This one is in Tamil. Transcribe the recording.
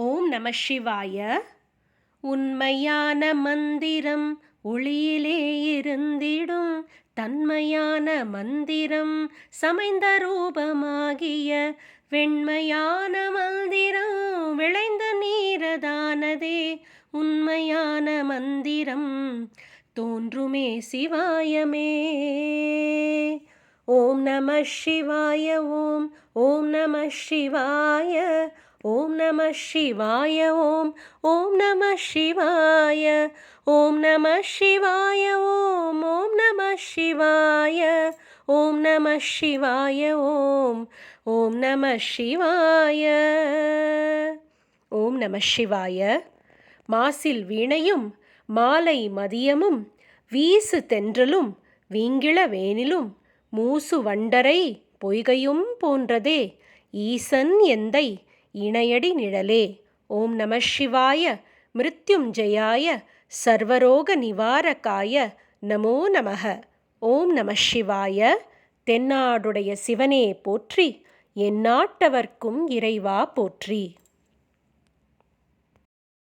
ஓம் நம சிவாய. உண்மையான மந்திரம் ஒளியிலே இருந்திடும். தன்மையான மந்திரம் சமைந்த ரூபமாகிய. வெண்மையான மந்திரம் விளைந்த நீரதானதே. உண்மையான மந்திரம் தோன்றுமே சிவாயமே. ஓம் நம சிவாய ஓம் ஓம் நம சிவாய. ஓம் நம சிவாய ஓம் ஓம் நம சிவாய ஓம் நம சிவாய ஓம் ஓம் நம சிவாய ஓம் நம சிவாய ஓம் ஓம் நம சிவாய. ஓம் நம சிவாய. மாசில் வீணையும் மாலை மதியமும் வீசு தென்றலும் வீங்கிள வேனிலும் மூசு வண்டரை பொய்கையும் போன்றதே ஈசன் எந்தை இணையடி நிழலே. ஓம் நம சிவாய. மிருத்யுஞ்சயாய. சர்வரோக நிவாரகாய. நமோ நமக. ஓம் நம சிவாய. தென்னாடுடைய சிவனே போற்றி. எந்நாட்டவர்க்கும் இறைவா போற்றி.